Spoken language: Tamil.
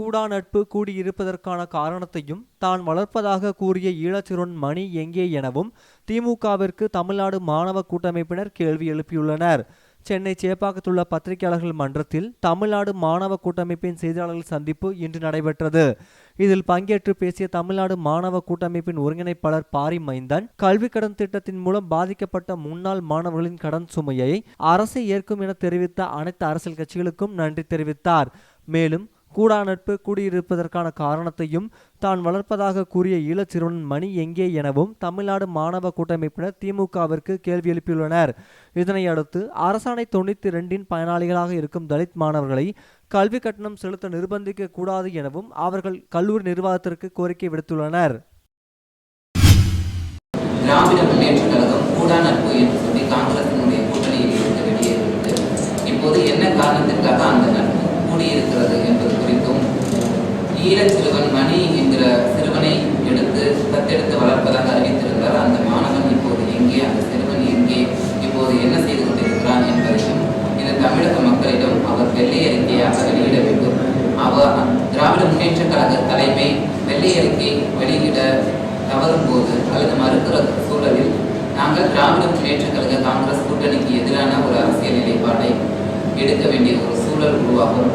கூடா நட்பு கூடியிருப்பதற்கான காரணத்தையும் தான் வளர்ப்பதாக கூறிய ஈழச்சிறுவன் மணி எங்கே எனவும் திமுகவிற்கு தமிழ்நாடு மாணவ கூட்டமைப்பினர் கேள்வி எழுப்பியுள்ளனர். சென்னை சேப்பாக்கத்துள்ள பத்திரிகையாளர்கள் மன்றத்தில் தமிழ்நாடு மாணவ கூட்டமைப்பின் செய்தியாளர்கள் சந்திப்பு இன்று நடைபெற்றது. இதில் பங்கேற்று பேசிய தமிழ்நாடு மாணவ கூட்டமைப்பின் ஒருங்கிணைப்பாளர் பாரி மைந்தன் கல்வி கடன் திட்டத்தின் மூலம் பாதிக்கப்பட்ட முன்னாள் மாணவர்களின் கடன் சுமையை அரசு ஏற்கும் என தெரிவித்த அனைத்து அரசியல் கட்சிகளுக்கும் நன்றி தெரிவித்தார். மேலும் கூடா நட்பு கூடியிருப்பதற்கான காரணத்தையும் தான் வளர்ப்பதாக கூறிய ஈழச்சிறுவன் மணி எங்கே எனவும் தமிழ்நாடு மாணவ கூட்டமைப்பினர் திமுகவிற்கு கேள்வி எழுப்பியுள்ளனர். இதனையடுத்து அரசாணை தொண்ணூற்றி ரெண்டின் பயனாளிகளாக இருக்கும் தலித் மாணவர்களை கல்வி கட்டணம் செலுத்த நிர்பந்திக்க கூடாது எனவும் அவர்கள் கல்லூரி நிர்வாகத்திற்கு கோரிக்கை விடுத்துள்ளனர். திராவிட முன்னேற்ற கழகம் கூடா நட்பு என்று சொல்லி காங்கிரசினுடைய கூட்டணியில் இருந்து வெளியேறிவிட்டு இப்போது என்ன காரணத்திற்காக அந்த நட்பு கூடியிருக்கிறது என்பது குறித்தும் ஈழச் மணி என்கிற சிறுவனை எடுத்து தத்தெடுத்து வளர்ப்பதாக அறிவித்திருந்தார். அந்த மாணவன் இப்போது எங்கே? அந்த சிறுவன் எங்கே? இப்போது என்ன செய்து கொண்டிருக்கிறான் என்பதையும் இந்த தமிழக மக்களிடம் அவர் வெள்ளை அறிக்கையாக வெளியிட வேண்டும் அவர் திராவிட முன்னேற்ற கழக தலைமை வெள்ளை அறிக்கை வெளியிட தவறும் போது அல்லது மறுக்கிற சூழலில் நாங்கள் திராவிட முன்னேற்ற கழக காங்கிரஸ் கூட்டணிக்கு எதிரான ஒரு அரசியல் நிலைப்பாட்டை எடுக்க வேண்டிய ஒரு சூழல் உருவாகும்.